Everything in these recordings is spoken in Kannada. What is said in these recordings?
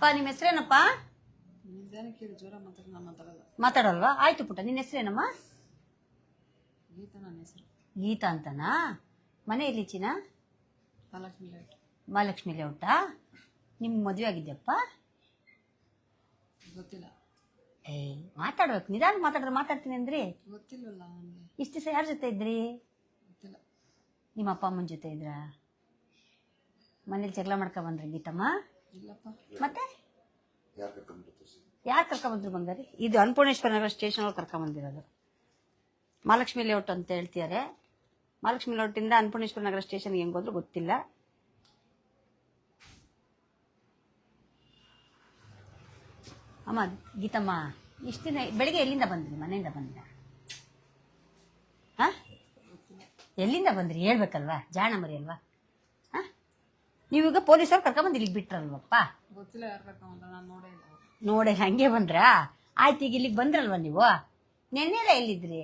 ಅಪ್ಪ ನಿಮ್ಮ ಹೆಸರೇನಪ್ಪ? ಮಾತಾಡಲ್ವಾ? ಆಯ್ತು ಪುಟ್ಟ ನಿನ್ನ ಹೆಸರೇನಮ್ಮ? ಗೀತಾ ನನ್ನ ಹೆಸರು. ಗೀತಾ ಅಂತನಾ? ಮನೆ ಎಲ್ಲಿ ಚಿನ್ನ? ಮಹಾಲಕ್ಷ್ಮಿ ಲೇಔಟ. ನಿಮ್ಮ ಮದುವೆ ಆಗಿದ್ಯಪ್ಪ? ಗೊತ್ತಿಲ್ಲ. ಏ ಮಾತಾಡ್ಬೇಕು ನಿಧಾನ ಮಾತಾಡಿದ್ರೆ ಮಾತಾಡ್ತೀನಿ ಅಂದ್ರಿ? ಗೊತ್ತಿಲ್ಲಲ್ಲ ಇಷ್ಟು ದಿವಸ ಯಾರ ಜೊತೆ ಇದ್ರಿ? ನಿಮ್ಮ ಅಪ್ಪ ಅಮ್ಮನ ಜೊತೆ ಇದ್ರಾ? ಮನೇಲಿ ಜಗಳ ಮಾಡ್ಕೊ ಬಂದ್ರಿ ಗೀತಮ್ಮ? ಮತ್ತೆ? ಯಾರು ಕರ್ಕೊಂಬಂದ್ರು ಬಂಗಾರಿ ಇದು ಅನ್ನಪೂರ್ಣೇಶ್ವರ ನಗರ ಸ್ಟೇಷನ್ ಒಳಗೆ ಕರ್ಕೊಂಬಂದಿರೋದು ಮಹಾಲಕ್ಷ್ಮಿ ಲೇಔಟ್ ಅಂತ ಹೇಳ್ತಿದ್ದಾರೆ ಮಹಾಲಕ್ಷ್ಮಿ ಲೇಔಟಿಂದ ಅನ್ನಪೂರ್ಣೇಶ್ವರ ನಗರ ಸ್ಟೇಷನ್ಗೆ ಹೆಂಗೆ ಹೋದ್ರು ಗೊತ್ತಿಲ್ಲ. ಅಮ್ಮ ಗೀತಮ್ಮ ಇಷ್ಟು ದಿನ ಬೆಳಿಗ್ಗೆ ಎಲ್ಲಿಂದ ಬಂದ್ರಿ? ಮನೆಯಿಂದ ಬಂದ್ರ? ಹಾ? ಎಲ್ಲಿಂದ ಬಂದ್ರಿ? ಹೇಳ್ಬೇಕಲ್ವಾ? ಜಾಣ ಮರಿ ಅಲ್ವಾ ನೀವೀಗ ಪೊಲೀಸರು ಕರ್ಕೊಂಬಂದು ಇಲ್ಲಿಗೆ ಬಿಟ್ರಲ್ವಪ್ಪ? ಗೊತ್ತಿಲ್ಲ ಯಾರು ನಾನು ನೋಡೇ ಇಲ್ಲ. ನೋಡಿ ಹಂಗೆ ಬಂದ್ರಾ? ಆಯ್ತು ಈಗ ಇಲ್ಲಿಗೆ ಬಂದ್ರಲ್ವ ನೀವು? ನೆನ್ನೆಲ್ಲ ಎಲ್ಲಿದ್ರಿ?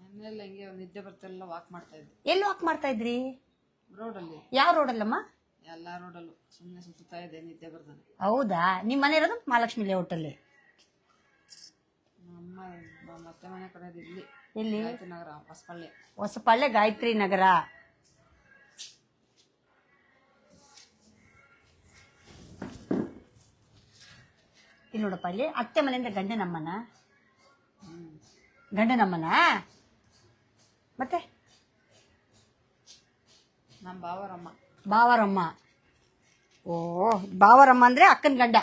ನೆನ್ನೆಲ್ಲ ಹಿಂಗೆ ನಿದ್ದೆ ಬರ್ತಲ್ಲ ವಾಕ್ ಮಾಡ್ತಾ ಇದ್ದೆ. ಎಲ್ಲಿ ವಾಕ್ ಮಾಡ್ತಾ ಇದ್ರಿ? ರೋಡಲ್ಲಿ. ಯಾವ ರೋಡಲ್ಲಮ್ಮ? ಎಲ್ಲ ರೋಡಲ್ಲೂ. ಸುಮ್ಮನೆ ಸುತ್ತಾ ಇದೆ ನಿದ್ದೆ ಬರ್ತಾನೆ ಹೌದಾ? ನಿಮ್ಮ ಮನೆ ಇರೋದು ಮಹಾಲಕ್ಷ್ಮಿ ಲೇಔಟಲ್ಲಿ? ಅಲ್ಲಿ ನಮ್ಮ ಮತ್ತೆ ಮನೆ ಕಡೆ ಇಲ್ಲಿ. ಎಲ್ಲಿ? ಗಾಯತ್ರಿ ನಗರ ಹೊಸಪಳ್ಳಿ. ಹೊಸಪಾಳ್ಯ ಗಾಯತ್ರಿ ನಗರ. ಇಲ್ಲಿ ನೋಡಪ್ಪ ಇಲ್ಲಿ ಅತ್ತೆ ಮನೆಯಿಂದ ಗಂಡನಮ್ಮನ ಗಂಡನಮ್ಮನ ಮತ್ತೆ? ನಮ್ಮ ಬಾವರಮ್ಮ ಬಾವರಮ್ಮ ಓ ಬಾವರಮ್ಮ ಅಂದರೆ ಅಕ್ಕನ ಗಂಡ.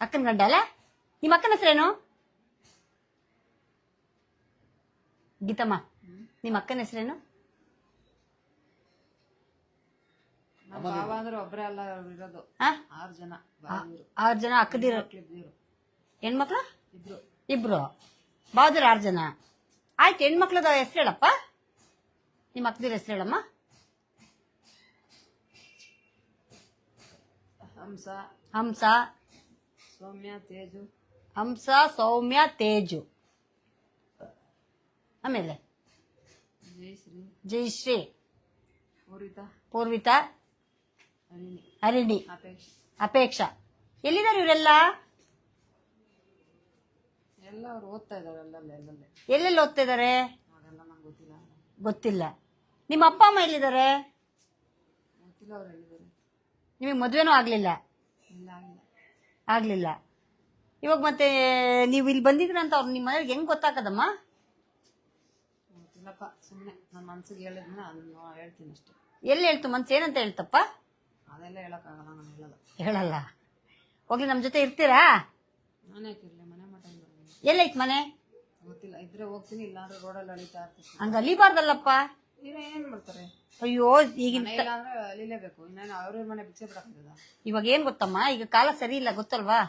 ಅಕ್ಕನ ಗಂಡ ಅಲ್ಲ? ನಿಮ್ಮ ಅಕ್ಕನ ಹೆಸರೇನು? ಗೀತಮ್ಮ. ನಿಮ್ಮ ಅಕ್ಕನ ಹೆಸರೇನು ನಮ್ಮ ಬಾವ ಅಂದ್ರೆ ಒಬ್ಬರೇ ಅಲ್ಲ ಅವ್ರು ಇರೋದು ಆ? ಆರು ಜನ ಬಾವಿರು ಆರು ಜನ ಅಕ್ಕದಿರ? ಹೆಣ್ಮಕ್ಳು? ಇಬ್ರು. ಇಬ್ರು? ಬಾವುದ್ರ ಆರು ಜನ? ಆಯ್ತು ಹೆಣ್ಮಕ್ಳದ ಹೆಸರು ಹೇಳಪ್ಪ. ನಿಮ್ಮ ಅಕ್ಕದಿರ ಹೆಸರು ಹೇಳಮ್ಮ. ಹಂಸ. ಹಂಸ. ಸೌಮ್ಯ ತೇಜು. ಹಂಸ ಸೌಮ್ಯ ತೇಜು. ಆಮೇಲೆ? ಜಯಶ್ರೀ. ಜಯಶ್ರೀ. ಪೂರ್ವಿತಾ. ಪೂರ್ವಿತಾ. ಅನಿನಿ ಅಪೇಕ್ಷ. ಎಲ್ಲಿದ್ದಾರೆ ಇವರೆಲ್ಲ? ಎಲ್ಲೆಲ್ಲಿ. ಓದ್ತಾ ಇದ್ದಾರೆ? ಗೊತ್ತಿಲ್ಲ. ನಿಮ್ಮ ಅಪ್ಪ ಅಮ್ಮ ಎಲ್ಲಿದ್ದಾರೆ? ನಿಮಗೆ ಮದುವೆನೂ ಆಗಲಿಲ್ಲ? ಆಗಲಿಲ್ಲ. ಇವಾಗ ಮತ್ತೆ ನೀವು ಇಲ್ಲಿ ಬಂದಿದ್ರ ಅಂತ ಅವ್ರು ನಿಮ್ಮ ಮನೆಗೆ ಹೆಂಗ್ ಗೊತ್ತಾಗದಮ್ಮ? ಸುಮ್ಮನೆ ನನ್ನ ಮನ್ಸಿಗೆ ಹೇಳಿದ್ನ ಹೇಳ್ತೀನಿ ಅಷ್ಟೇ. ಎಲ್ಲಿ ಹೇಳ್ತು ಮನ್ಸು? ಏನಂತ ಹೇಳ್ತಪ್ಪ? ಅದೆಲ್ಲ ಹೇಳೋಕ್ಕಾಗಲ್ಲ ನಾನು ಹೇಳಲ್ಲ. ಹೇಳಲ್ಲ? ಹೋಗ್ಲಿ ನಮ್ಮ ಜೊತೆ ಇರ್ತೀರಾ? ನಾನೇ ಇರಲಿ ಮನೆ ಮಠ. ಎಲ್ಲೈತ್ ಮನೆ? ಗೊತ್ತಿಲ್ಲ ಇದ್ರೆ ಹೋಗ್ತೀನಿ ಇಲ್ಲಾಂದ್ರೆ ರೋಡಲ್ಲಿ ಅಳಿತಾ ಇರ್ತೀನಿ. ಹಂಗ ಅಲಿಬಾರ್ದಲ್ಲಪ್ಪ. ನೀನು ಏನ್ ಮಾಡ್ತಾರೆ? ಅಯ್ಯೋ ಈಗಿನ ಮನೆ ಇಲ್ಲ ಅಂದ್ರೆ ಅಲಿಲೇಬೇಕು. ಇನ್ನೇನು ಅವ್ರವ್ರ ಮನೆ ಬಿಚ್ಚೆ ಬಿಡಕ್ತದ ಇವಾಗ ಏನ್ ಗೊತ್ತಮ್ಮ? ಈಗ ಕಾಲ ಸರಿ ಇಲ್ಲ ಗೊತ್ತಲ್ವಾ?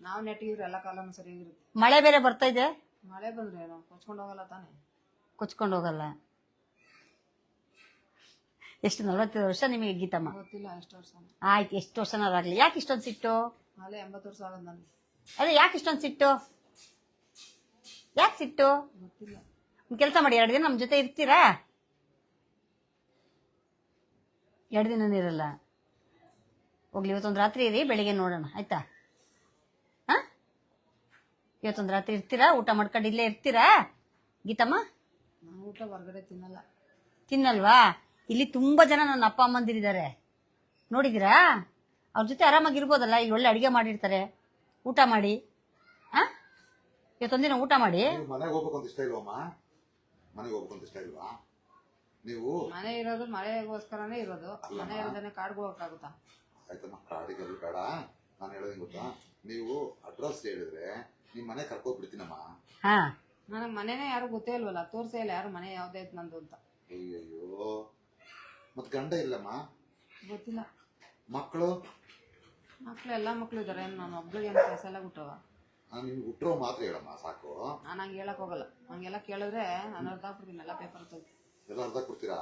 ನಾವು ನೆಟ್ಟಿಗಿದ್ರೆ ಎಲ್ಲ ಸರಿ ಸರಿಯಾಗಿರುತ್ತೆ ಮಳೆ ಬೇರೆ ಬರ್ತಾ ಇದೆ? ಮಳೆ ಬಂದ್ರೆ ನಾವು ಕೊಚ್ಕೊಂಡು ಹೋಗಲ್ಲ ತಾನೇ? ಕೊಚ್ಕೊಂಡು ಹೋಗಲ್ಲ. ಎಷ್ಟು ನಲವತ್ತೈದು ವರ್ಷ ನಿಮಗೆ ಗೀತಮ್ಮ? ಗೊತ್ತಿಲ್ಲ ಎಷ್ಟು ವರ್ಷ ಆಯ್ತು ಎಷ್ಟು ವರ್ಷನಾರಾಗ್ಲಿ ಯಾಕೆ ಇಷ್ಟೊಂದು ಸಿಟ್ಟು? ಅಲ್ಲೇ ಎಂಬತ್ತು ವರ್ಷ ಆಗೋದು ಅದೇ ಯಾಕೆ ಇಷ್ಟೊಂದು ಸಿಟ್ಟು? ಯಾಕೆ ಸಿಟ್ಟು? ಗೊತ್ತಿಲ್ಲ. ಕೆಲಸ ಮಾಡಿ ಎರಡು ದಿನ ನಮ್ಮ ಜೊತೆ ಇರ್ತೀರಾ? ಎರಡು ದಿನ ಇರಲ್ಲ. ಹೋಗ್ಲಿ ಇವತ್ತೊಂದು ರಾತ್ರಿ ಇರಿ ಬೆಳಿಗ್ಗೆ ನೋಡೋಣ ಆಯ್ತಾ? ಹಾ? ಇವತ್ತೊಂದು ರಾತ್ರಿ ಇರ್ತೀರಾ? ಊಟ ಮಾಡ್ಕೊಂಡು ಇಲ್ಲೇ ಇರ್ತೀರಾ? ಗೀತಮ್ಮ? ನಾನು ಊಟ ಹೊರಗಡೆ ತಿನ್ನಲ್ಲ. ತಿನ್ನಲ್ವಾ? ಇಲ್ಲಿ ತುಂಬಾ ಜನ ನನ್ನ ಅಪ್ಪ ಅಮ್ಮಂದಿರಿದ್ದಾರೆ. ನೋಡಿದಿರಾ ಅವ್ರ ಜೊತೆ ಆರಾಮಾಗಿರ್ಬೋದಲ್ಲ? ಇಲ್ಲಿ ಒಳ್ಳೆ ಅಡಿಗೆ ಮಾಡಿರ್ತಾರೆ. ಊಟ ಮಾಡಿ. ಹಾ ಇವತ್ತೊಂದಿನ ಊಟ ಮಾಡಿ. ನೀವು ಮನೆಗೆ ಹೋಗ್ಬೇಕು ಅಂತ ಇಷ್ಟ ಇಲ್ವಮ್ಮ ಮನೆಗೆ ಹೋಗ್ಬೇಕು ಅಂತ ಇಷ್ಟ ಇಲ್ವಾ? ನೀವು? ಮನೆ ಇರೋದು ಮಳೆಗೋಸ್ಕರನೇ ಇರೋದು. ಮನೆ ಇರೋದನ್ನ ಕಾಡ್ಗೆ ಹೋಗಕ್ಕಾಗುತ್ತಾ? ಆಯ್ತಮ್ಮ ಕಾಡಿಗೆ ಅದು ಬೇಡ. ನಾನು ಹೇಳೋದು ಗೊತ್ತಾ? ನೀವು ಅಡ್ರೆಸ್ ಹೇಳಿದ್ರೆ ನಿಮ್ಮ ಮನೆ ಕರ್ಕೊಬಿಡ್ತೀನಮ್ಮ. ಹಾ. ನನಗೆ ಮನೆನೇ ಯಾರು ಗೊತ್ತೇ ಇಲ್ವಲ್ಲ? ತೋರ್ಸೇ ಇಲ್ಲ ಯಾರು ಮನೆ ಯಾವ್ದೇ ನಂದು ಅಂತ. ಅಯ್ಯಯ್ಯೋ. ಮತ್ ಗಂಡ ಇಲ್ಲಮ್ಮ? ಗೊತ್ತಿಲ್ಲ. ಮಕ್ಕಳು? ಮಕ್ಳು ಎಲ್ಲ ಮಕ್ಳು ಇದಾರೆ. ನಾನು ಒಬ್ಳಿಗೆ ಏನು ಕೆಲಸ ಎಲ್ಲ ನಾನು ನಿಮ್ಗೆ ಹುಟ್ಟರೋ ಮಾತ್ರ ಹೇಳಮ್ಮ ಸಾಕು. ನಾನು ಹಂಗೆ ಹೇಳಕ್ ಹೋಗಲ್ಲ. ಹಂಗೆಲ್ಲ ಕೇಳಿದ್ರೆ ನಾನು ಅರ್ಧ ಕೊಡ್ತೀನಿ ಎಲ್ಲ ಪೇಪರ್ ತೆಗ್ದು. ಎಲ್ಲ ಅರ್ಧ ಕೊಡ್ತೀರಾ?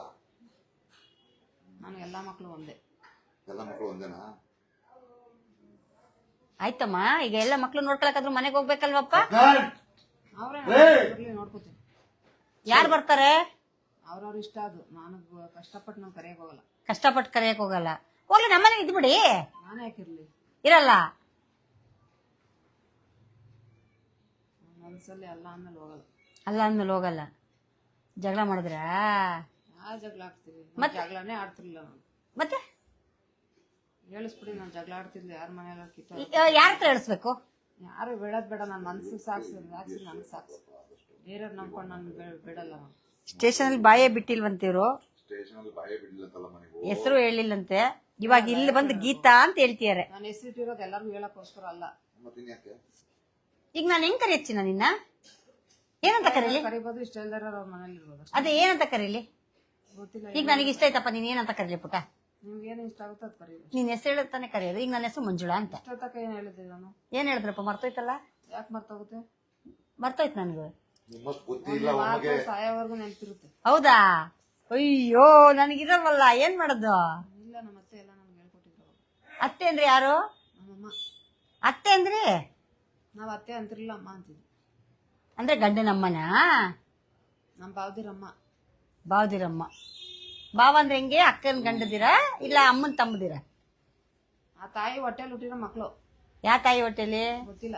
ನಾನು ಎಲ್ಲ ಮಕ್ಕಳು ಒಂದೇ. ಎಲ್ಲ ಮಕ್ಕಳು ಒಂದೇನಾ? ಆಯ್ತಮ್ಮ ಈಗ ಎಲ್ಲ ಮಕ್ಳು ನೋಡ್ಕೊಳಕಾದ್ರು ಮನೆಗೆ ಹೋಗ್ಬೇಕಲ್ವಪ್ಪ? ಅವರೇ ನೋಡ್ಕೋತೀನಿ. ಯಾರು ಬರ್ತಾರೆ? ಅವ್ರವ್ರ ಇಷ್ಟ ಅದು. ನಾನು ಕಷ್ಟಪಟ್ಟು ನಾನು ಕರೆಯಕ್ ಹೋಗಲ್ಲ. ಕಷ್ಟಪಟ್ಟು ಕರೆಯಕ್ ಹೋಗಲ್ಲ. ಹೋಗ್ಲಿ ನಮ್ಮನೆ ಇದ್ಬಿಡಿ ನಾನು ನಾನು ಯಾಕಿರ್ಲಿ ಇರಲ್ಲ. ಒಂದ್ಸಲಿ ಅಲ್ಲ ಅಂದ್ಮೇಲೆ ಹೋಗಲ್ಲ. ಅಲ್ಲ ಅಂದ್ಮೇಲೆ ಹೋಗಲ್ಲ. ಜಗಳ ಮಾಡಿದ್ರ? ಯಾವ ಜಗಳ ಆಡ್ತೀವಿ ನಾನ್ ಜಗಳನೇ ಆಡ್ತಿರ್ಲಿಲ್ಲ ನಾನು. ಮತ್ತೆ? ಹೇಳಿಸ್ಬಿಡಿ ನಾನು ಜಗಳ ಆಡ್ತಿರ್ಲಿಲ್ಲ ಯಾರ ಮನೆಯಲ್ಲ ಕಿತ್ತ ಯಾರ ಹತ್ರ ಹೇಳಿಸ್ಬೇಕು? ಯಾರು ಬೇಡದ್ ಬೇಡ ನನ್ನ ಮನ್ಸಿಗೆ ಸಾಕ್ಸಿ ಸಾಕ್ಸಿ ನನಗೆ ಸಾಕ್ಸಿ. ಬೇರೆಯವ್ರು ನಂಬ್ಕೊಂಡು ನಾನು ಬಿಡಲ್ಲ ನಾನು. ಸ್ಟೇಷನಲ್ಲಿ ಬಾಯೇ ಬಿಟ್ಟಿಲ್ವಂತಿವ್ರು? ಸ್ಟೇಷನ್ ಅಲ್ಲಿ ಬಾಯ ಬಿಡ್ಲಂತಲ್ಲಮ್ಮ ನೀವು ಹೆಸರು ಹೇಳಿಲ್ಲಂತೆ. ಇವಾಗ ಇಲ್ಲಿ ಬಂದು ಗೀತಾ ಅಂತ ಹೇಳ್ತಿದಾರೆ ನಾನು ಹೆಸರಿಟ್ಟಿರೋದು ಎಲ್ಲರಿಗೂ ಹೇಳಕ್ಕೋಸ್ಕರ ಅಲ್ಲ. ಮತ್ತೆ ಇನ್ಯಾಕೆ ಈಗ ನಾನು ಹೆಂಗ್ ಕರಿಯಚ್ಚಿ ನಿನ್ನ? ಏನಂತ ಕರೀಲಿ? ಕರಿಬೋದು ಇಷ್ಟ ಇಲ್ದಾರ ಅವ್ರ ಮನೇಲಿ ಇರ್ಬೋದು. ಅದೇ ಏನಂತ ಕರೀಲಿ? ಗೊತ್ತಿಲ್ಲ ಈಗ ನನಗೆ ಇಷ್ಟ ಆಯ್ತಪ್ಪ ನೀನ್ ಏನಂತ ಕರೀಲಿ ಪುಟ? ನಿಮ್ಗೆ ಏನು ಇಷ್ಟ ಆಗುತ್ತೋ ಅದು ಕರೀಬೋದು ನೀನ್ ಹೆಸರು ಹೇಳುತ್ತಾನೆ ಕರೆಯೋದು. ಈಗ ನನ್ನ ಹೆಸರು ಮಂಜುಳಾ ಅಂತ. ಇಷ್ಟೊತ್ತಕ ಏನು ಹೇಳಿದ್ದೆ ನಾನು? ಏನ್ ಹೇಳಿದ್ರಪ್ಪ ಮರ್ತೋಯ್ತಲ್ಲ? ಯಾಕೆ ಮರ್ತೋಗುತ್ತೆ? ಮರ್ತೋಯ್ತು ನನಗೆ. ನಿಮ್ಮಷ್ಟು ಬುದ್ಧಿ ಇಲ್ಲ ಒಮ್ಮಗೆ ಸಾಯೋವರೆಗೂ ನೆನಪಿರುತ್ತೆ. ಹೌದಾ? ಅಯ್ಯೋ ನನಗಿರಲ್ವಲ್ಲ ಏನ್ ಮಾಡೋದು? ಇಲ್ಲ ನಮ್ಮ ಅತ್ತೆ ಎಲ್ಲ ನಮ್ಗೆ ಹೇಳ್ಕೊಟ್ಟಿದ್ರು. ಅತ್ತೆ ಅಂದ್ರೆ ಯಾರು? ನಮ್ಮಮ್ಮ. ಅತ್ತೆ ಅಂದ್ರೆ? ನಾವು ಅತ್ತೆ ಅಂತಿರ್ಲಿಲ್ಲ ಅಮ್ಮ ಅಂತಿದ್ವಿ. ಅಂದ್ರೆ ಗಂಡನಮ್ಮನ ನಮ್ಮ ಬಾವ್ದಿರಮ್ಮ ಬಾವದಿರಮ್ಮ ಬಾವ ಅಂದ್ರೆ ಹೆಂಗೆ? ಅಕ್ಕನ ಗಂಡದಿರ? ಇಲ್ಲ ಅಮ್ಮನ ತಮ್ಮದಿರ? ಆ ತಾಯಿ ಹೊಟ್ಟೆಲಿ ಹುಟ್ಟಿರೋ ಮಕ್ಕಳು ಯಾ ತಾಯಿ ಹೊಟ್ಟೆಲಿ? ಗೊತ್ತಿಲ್ಲ.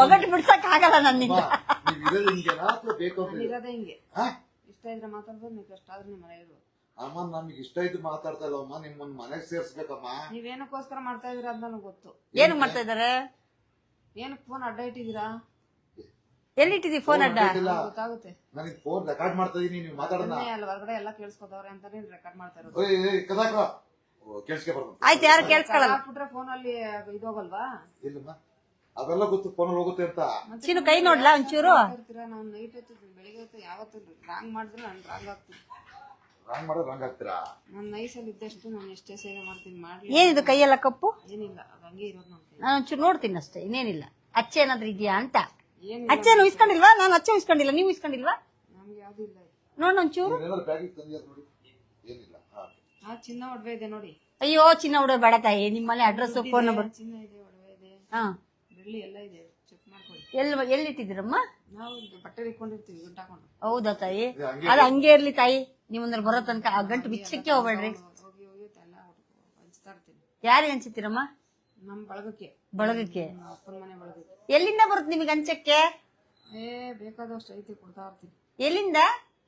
ಒಗಟ್ಟು ಬಿಡ್ಸಕ್ ಆಗಲ್ಲ ನನ್ನಿಂದ. ಇರೋದು ಹಿಂಗೆನಾ ಅಥವಾ ಬೇಕು ಅಂತ ನಾನು ಇರೋದೇ? ಹಿಂಗೆ. ಹಾ? ಇಷ್ಟ ಇದ್ರೆ ಮಾತಾಡ್ಬೋದು ನೀವು ಕಷ್ಟ ಆದ್ರೆ ನಿಮ್ಮ ಮನೇಲಿ ಇರ್ಬೋದು. ಅಮ್ಮ ನಮ್ಗೆ ಇಷ್ಟ ಇದ್ದು ಮಾತಾಡ್ತಾ ಇಲ್ಲಮ್ಮ ನಿಮ್ಮನ್ನ ಮನೆಗ್ ಸೇರ್ಸ್ಬೇಕಮ್ಮ. ನೀವೇನಕ್ಕೋಸ್ಕರ ಮಾಡ್ತಾ ಇದೀರ ಅಂತ ನನಗೆ ಗೊತ್ತು. ಏನ್ ಮಾಡ್ತಾ ಇದಾರೆ? ಏನಕ್ಕೆ ಫೋನ್ ಅಡ್ಡ ಇಟ್ಟಿದ್ದೀರಾ? ಎಲ್ಲಿಟ್ಟಿದಿ ಫೋನ್ ಅಡ್ಡ? ಇಲ್ಲ ಗೊತ್ತಾಗುತ್ತೆ. ನನಗೆ ಫೋನ್ ರೆಕಾರ್ಡ್ ಮಾಡ್ತಾ ಇದೀನಿ ನೀವು ಮಾತಾಡೋಣ. ಸುಮ್ನೆ ಅಲ್ಲಿ ಹೊರಗಡೆ ಎಲ್ಲ ಕೇಳಿಸ್ಕೊತವ್ರೆ ಅಂತ ನೀನು ರೆಕಾರ್ಡ್ ಮಾಡ್ತಾ ಇರೋದು. ಓಯ್ ಕದಾಕ ಕೇಳಿಸ್ಕೆ ಬರ್ದು ಆಯ್ತು ಯಾರು ಕೇಳಿಸ್ಕೊಳಲ್ಲ? ಹಾಕ್ಬಿಟ್ರೆ ಫೋನ್ ಅಲ್ಲಿ ಇದೋಗಲ್ವಾ ಇಲ್ಲಮ್ಮ. ಅವೆಲ್ಲ ಗೊತ್ತು ಫೋನ್ ಹೋಗುತ್ತೆ ಅಂತ. ಚೀನು ಕೈ ನೋಡ್ಲಾ ಒಂಚೂರು? ಇರ್ತೀರಾ ನಾವು ನೈಟ್ ಹೊತ್ತು ಬೆಳಿಗ್ಗೆ ಹೊತ್ತು ಯಾವತ್ತು ರಾಂಗ್ ಮಾಡಿದ್ರು ನಾನು ರಾಂಗ್ ಆಗ್ತೀನಿ. ರಾಂಗ್ ಮಾಡೋದು ರಾಂಗ್ ಆಗ್ತೀರಾ? ನನ್ನ ನೈಸಲ್ಲಿ ಇದ್ದಷ್ಟು ನಾನು ಎಷ್ಟೇ ಸೇವೆ ಮಾಡ್ತೀನಿ ಮಾಡ್ಲಿ. ಏನಿದು ಕೈಯೆಲ್ಲ ಕಪ್ಪು? ಏನಿಲ್ಲ ಅದು ಹಂಗೆ ಇರೋದು ನಮ್ಮ ನಾನು ಒಂಚೂರು ನೋಡ್ತೀನಿ ಅಷ್ಟೇ ಇನ್ನೇನಿಲ್ಲ. ಅಚ್ಚೆ ಏನಾದ್ರೂ ಇದೆಯಾ ಅಂತ? ಏನು ಅಚ್ಚೆನು ಇಸ್ಕೊಂಡಿಲ್ವಾ? ನಾನು ಅಚ್ಚೆ ಇಸ್ಕೊಂಡಿಲ್ಲ ನೀವು ಇಸ್ಕೊಂಡಿಲ್ವಾ? ನಮ್ಗೆ ಯಾವುದು ಇಲ್ಲ ನೋಡ್ ಒಂಚೂರು? ಏನಾದ್ರು ಬ್ಯಾಗಿಗೆ ತಂದಿಯಾರ ನೋಡಿ. ಏನಿಲ್ಲ ಹಾ ಆ ಚಿನ್ನ ಒಡವೆ ಇದೆ ನೋಡಿ. ಅಯ್ಯೋ ಚಿನ್ನ ಹುಡುಗ ಬೇಡ ತಾಯಿ ನಿಮ್ಮಲ್ಲಿ ಅಡ್ರೆಸ್ ಫೋನ್ ನಂಬರ್ ಚಿನ್ನ ಇದೆ ಒಡವೆ ಇದೆ. ಹಾ. ಎಲ್ಲ ಇದೆ. ಚೆಕ್ ಮಾಡ್ಕೊಳ್ಳಿ. ಎಲ್ಲಿ ಎಲ್ಲಿಟ್ಟಿದ್ದೀರಮ್ಮ ನಾವು ಬಟ್ಟೆ ಇಟ್ಕೊಂಡಿರ್ತೀವಿ ಗಂಟು ಹಾಕೊಂಡು. ಹೌದಾ ತಾಯಿ? ಅದು ಹಂಗೆ ಇರ್ಲಿ ತಾಯಿ. ನೀವಂದ್ರೆ ಬರೋ ತನಕ ಆ ಗಂಟು ಬಿಚ್ಚಕ್ಕೆ ಹೋಗ್ಬೇಡ್ರಿ. ಹೋಗಿ ಹೋಗಿ ಎಲ್ಲ ಹಂಚ್ತಾ ಇರ್ತೀನಿ. ಯಾರಿಗೆ ಹಂಚಿತೀರಮ್ಮ? ನಮ್ಮ ಬಳಗಕ್ಕೆ. ಬಳಗಕ್ಕೆ. ನಮ್ಮ ಅಪ್ಪನ ಮನೆ ಬಳಗಕ್ಕೆ. ಎಲ್ಲಿಂದ ಬರುತ್ತೆ ನಿಮಗೆ ಹಂಚಕ್ಕೆ? ಏ ಬೇಕಾದಷ್ಟು ಐತಿ ಕೊಡ್ತಾ ಇರ್ತೀನಿ. ಎಲ್ಲಿಂದ?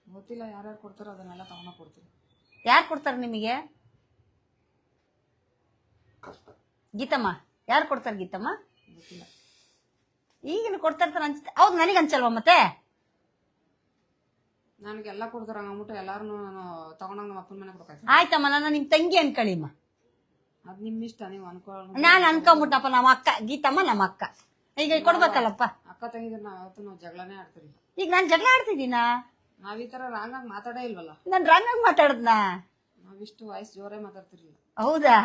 ಗೊತ್ತಿಲ್ಲ ಯಾರ್ಯಾರು ಕೊಡ್ತಾರೋ ಅದನ್ನೆಲ್ಲ ತಗೊಂಡ ಕೊಡ್ತೀನಿ. ಯಾರು ಕೊಡ್ತಾರ ನಿಮಗೆ? ಕಷ್ಟ ಗೀತಮ್ಮ. ಯಾರು ಕೊಡ್ತಾರೆ ಗೀತಮ್ಮ? ಈಗಿನ ಕೊಡ್ತಾ ಅನ್ಸುತ್ತೆ. ಹಂಚ ಹೌದು ನನಗೆ ಅನ್ಸಲ್ವಾ ಮತ್ತೆ? ನನಗೆಲ್ಲ ಕೊಡ್ತಾರ ಅಂದ್ಬಿಟ್ಟು ಎಲ್ಲಾರು ನಾನು ತಗೊಂಡಂಗ ನಮ್ಮ ಅಪ್ಪನ ಮನೆ ಕೊಡ್ಬೇಕು ಆಯ್ತಮ್ಮ ನನ್ನ ನಿಮ್ ತಂಗಿ ಅನ್ಕಳಿಮ್ಮ ಅದು ನಿಮ್ಮ ಇಷ್ಟ ನೀವು ಅನ್ಕೊ ನಾನು ಅನ್ಕೊಂಬಿಟ್ಟಪ್ಪ ನಮ್ಮ ಅಕ್ಕ. ಗೀತಮ್ಮ ನಮ್ಮ ಅಕ್ಕ. ಈಗ ಕೊಡ್ಬೇಕಲ್ಲಪ್ಪ? ಅಕ್ಕ ತಂಗಿದ್ರೆ ನಾವು ಯಾವತ್ತೂ ನಾವು ಜಗಳನೇ ಆಡ್ತೀರಿ ಈಗ ನಾನು ಜಗಳ ಆಡ್ತಿದ್ದೀನ? ನಾವ್ ಈ ತರ ರಾಂಗಾಗಿ ಮಾತಾಡೇ ಇಲ್ವಲ್ಲ? ನಾನು ರಾಂಗಾಗಿ ಮಾತಾಡದ್ನ? ನಾವಿಷ್ಟು ವಾಯ್ಸ್ ಜೋರೇ ಮಾತಾಡ್ತಿರ್ಲಿಲ್ಲ. ಹೌದಾ?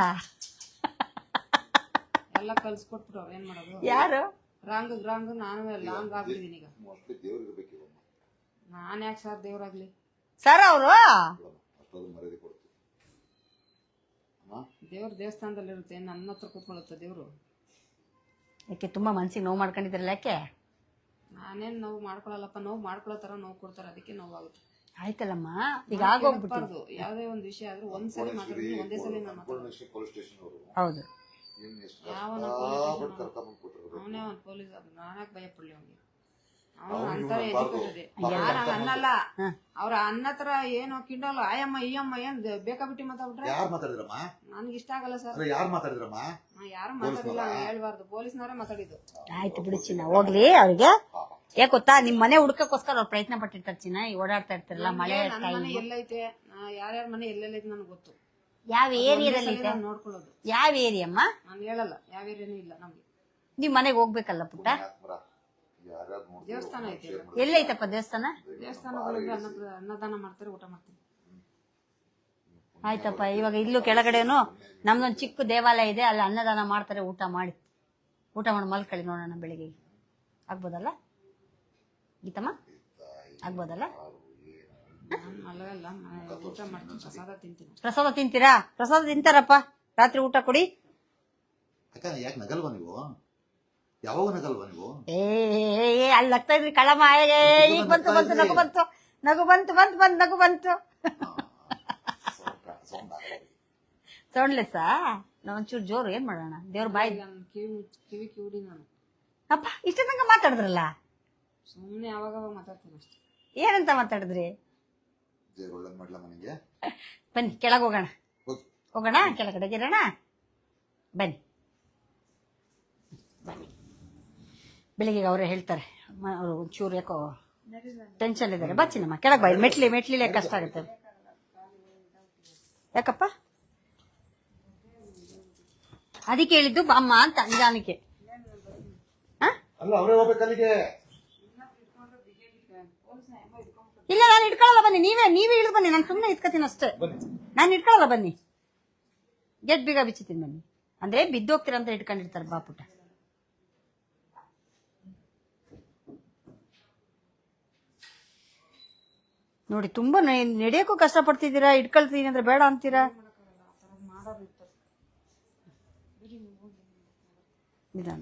ಎಲ್ಲ ಕಲ್ಸ್ಕೊಟ್ಬಿಟ್ಟು ಅವ್ರು ಏನ್ ಮಾಡೋದು? ಯಾರು? ರಾಂಗ್ ರಾಂಗ್ ನಾನು ಲಾಂಗ್ ಆಗ್ಬಿಟ್ಟಿದೀನಿ ಈಗ. ಮೋಸ್ಟ್ಲಿ ದೇವ್ರು ಇರ್ಬೇಕಿಲ್ಲಮ್ಮ ನಾನ್ ಯಾಕೆ ಸರ್ ದೇವ್ರಾಗ್ಲಿ? ಸರ್ ಅವರು? ಅಷ್ಟೊಂದು ಮರ್ಯಾದೆ ಕೊಡ್ತೀವಿ. ಅಮ್ಮ? ದೇವ್ರ ದೇವಸ್ಥಾನದಲ್ಲಿ ಇರುತ್ತೆ ನನ್ನ ಹತ್ರ ಕೂತ್ಕೊಳ್ಳುತ್ತೆ ದೇವ್ರು? ಯಾಕೆ ತುಂಬಾ ಮನ್ಸಿಗೆ ನೋವು ಮಾಡ್ಕೊಂಡಿದ್ರಲ್ಲ ಯಾಕೆ? ನಾನೇನ್ ನೋವು ಮಾಡ್ಕೊಳಲ್ಲಪ್ಪ ನೋವು ಮಾಡ್ಕೊಳ್ಳೋ ತರ ನೋವು ಕೊಡ್ತಾರ ಅದಕ್ಕೆ ನೋವಾಗುತ್ತೆ. ಆಯ್ತಲ್ಲಮ್ಮ ಈಗ ಆಗೋಗ್ಬಿಟ್ಟು ಯಾವ್ದೇ ಒಂದ್ ವಿಷಯ ಆದ್ರೂ ಒಂದ್ಸಲ ಮಾತಾಡಿದ್ರೆ ಒಂದೇ ಸಲ ನಾನು ಪೊಲೀಸ್ ಸ್ಟೇಷನ್ ಅವರು. ಹೌದು. ಕರ್ಕೊಂಡ್ ಅವನೇ. ಅವ್ನ್ ಪೊಲೀಸ್ ನಾನ್ಯಾಕೆ ಭಯ ಪಡ್ಲಿ ಅವ್ನಿಗೆ. ಅವ್ನು ಅಂತಾರೆ ಅನ್ಬಾರ್ದು. ಯಾರ ಅನ್ನಲ್ಲ. ಅವ್ರ ಅನ್ನ ತರ ಏನೋ ಕಿಂಡಲ್ ಆಯಮ್ಮ ಈ ಅಮ್ಮ ಏನ್ ಬೇಕಾಬಿಟ್ಟಿ ಮಾತಾಡ್ಬಿಟ್ರೆ? ಯಾರು ಮಾತಾಡಿದ್ರಮ್ಮ? ನನ್ಗೆ ಇಷ್ಟ ಆಗಲ್ಲ ಸರ್. ಅಲ್ಲ ಯಾರು ಮಾತಾಡಿದ್ರಮ್ಮ? ನಾ ಯಾರು ಮಾತಾಡಿಲ್ಲ ಹೇಳ್ಬಾರ್ದು. ಪೊಲೀಸ್ನವರೇ ಮಾತಾಡಿದ್ದು. ಆಯ್ತು ಬಿಡಿ ಚಿನ್ನ ಹೋಗ್ಲಿ ಅವ್ರಿಗೆ. ಯಾಕೆ ಗೊತ್ತಾ ನಿಮ್ ಮನೆ ಹುಡ್ಕಕ್ಕೋಸ್ಕರ ಅವ್ರು ಪ್ರಯತ್ನ ಪಟ್ಟಿರ್ತಾರೆ ಚಿನ್ನ. ಈ ಓಡಾಡ್ತಾ ಇರ್ತಾರಲ್ಲ ಮಳೆ ನನ್ನ ಮನೆ ಎಲ್ಲೈತೆ. ಯಾರ್ಯಾರ ಮನೆ ಎಲ್ಲೆಲ್ಲೈತೆ ನನಗೆ ಗೊತ್ತು. ಯಾವ ಏರಿಯಾದಲ್ಲಿ ಸಲ ನೋಡ್ಕೊಳ್ಳೋದು. ಯಾವ ಏರಿಯಮ್ಮ? ನಾನು ಹೇಳಲ್ಲ ಯಾವ ಏರಿಯಾನೂ ಇಲ್ಲ ನಮ್ಗೆ. ನೀವ್ ಮನೆಗೆ ಹೋಗ್ಬೇಕಲ್ಲ ಪುಟ್ಟ? ದೇವಸ್ಥಾನ ಐತೆ. ಎಲ್ಲೈತಪ್ಪ ದೇವಸ್ಥಾನ? ದೇವಸ್ಥಾನ ಅನ್ನ ಅನ್ನದಾನ ಮಾಡ್ತಾರೆ ಊಟ ಮಾಡ್ತೀನಿ ಆಯ್ತಪ್ಪ ಇವಾಗ ಇಲ್ಲೂ ಕೆಳಗಡೆನು ನಮ್ದೊಂದು ಚಿಕ್ಕ ದೇವಾಲಯ ಇದೆ ಅಲ್ಲಿ ಅನ್ನದಾನ ಮಾಡ್ತಾರೆ ಊಟ ಮಾಡಿ. ಊಟ ಮಾಡಿ ಮಲ್ಕಳಿ ನೋಡೋಣ ಬೆಳಿಗ್ಗೆ. ಆಗ್ಬೋದಲ್ಲ? ಗೀತಮ್ಮ? ಆಗ್ಬೋದಲ್ಲ ನಾನು ಮಲಗಲ್ಲ ಮ- ಊಟ ಮಾಡ್ತೀನಿ ಪ್ರಸಾದ ತಿಂತೀರಾ? ಪ್ರಸಾದ ತಿಂತಾರಪ್ಪ. ರಾತ್ರಿ ಊಟ ಕೊಡಿ. ಅಕ್ಕ ಯಾಕೆ ನಗಲ್ವಾ ನೀವು? ಯಾವಾಗ ನಗಲ್ವಾ ನೀವು? ಏ ಏ, ಏ, ಅಲ್ಲಿ ನಗ್ತಾ ಇದ್ರಿ ಕಳಮ ಏ, ಈಗ ಬಂತು ಬಂತು ನಗು ಬಂತು. ನಗು ಬಂತು ಬಂತು ಬಂತು ನಗು ಬಂತು. ಆಗಲ್ಲ. ಒಂಚೂರು ಜೋರು ಏನ್ ಮಾಡೋಣ? ದೇವ್ರ ಬಾಯಿ. ನಾನು ಕಿವಿ ಮುಚ್ಚ್- ಕಿವಿ ಕಿವಿಡಿ ನಾನು ಅಪ್ಪ ಇಷ್ಟ ತನಕ ಮಾತಾಡಿದ್ರಲ್ಲ? ಸುಮ್ಮನೆ ಯಾವಾಗ ಅವಾಗ ಮಾತಾಡ್ತೀನಿ ಅಷ್ಟೇ. ಏನಂತ ಮಾತಾಡಿದ್ರಿ? ಜೈ ಒಳ್ಳೇದ್ ಮಾಡ್ಲಮ್ಮ ನಿಂಗೆ ಬನ್ನಿ ಕೆಳಗೆ ಹೋಗೋಣ. ಹೋಗಿ. ಹೋಗೋಣ ಕೆಳಗಡೆಗೆ ಇರೋಣ? ಬನ್ನಿ. ಬನ್ನಿ. ಬೆಳಿಗ್ಗೆ ಅವರು ಹೇಳ್ತಾರೆ. ಮ- ಅವರು ಒಂಚೂರು ಯಾಕೋ ಟೆನ್ಷನ್ ಇದ್ದಾರೆ ಬಚ್ಚಿನಮ್ಮ ಕೆಳಗೆ ಬಾಯಿ ಮೆಟ್ಲಿ ಮೆಟ್ಲಿಲೆ ಕಷ್ಟ ಆಗುತ್ತೆ. ಯಾಕಪ್ಪ? ಅದಕ್ಕೆ ಹೇಳಿದ್ದು ಅಮ್ಮ ಅಂತ ಅಂಜಾನಿಕೆ ಹಾ? ಅಲ್ಲ ಅವರೇ ಹೋಗ್ಬೇಕು ಅಲ್ಲಿಗೆ. ಇಲ್ಲ ನಾನು ಇಟ್ಕೊಳ್ಳಲ್ಲ ಬನ್ನಿ. ನೀವೇ ನೀವೇ ಇಳಿದು ಬನ್ನಿ. ನಾನು ಸುಮ್ಮನೆ ಇಟ್ಕೋತೀನಿ ಅಷ್ಟೇ. ನಾನು ಇಟ್ಕೊಳ್ಳಲ್ಲ ಬನ್ನಿ. ಗೆಟ್ ಬೀಗ ಬಿಚ್ಚುತ್ತೀನಿ ಬನ್ನಿ. ಅಂದ್ರೆ ಬಿದ್ದೋಗ್ತೀರ ಅಂತ ಇಟ್ಕೊಂಡಿರ್ತಾರೆ ಬಾಪುಟ. ನೋಡಿ ತುಂಬಾ ನಡೆಯಕ್ಕೂ ಕಷ್ಟ ಕಷ್ಟಪಡ್ತಿದ್ದೀರಾ ಇಟ್ಕೊಳ್ತೀನಿ ಅಂದ್ರೆ ಬೇಡ ಅಂತೀರಾ? ನಿಧಾನ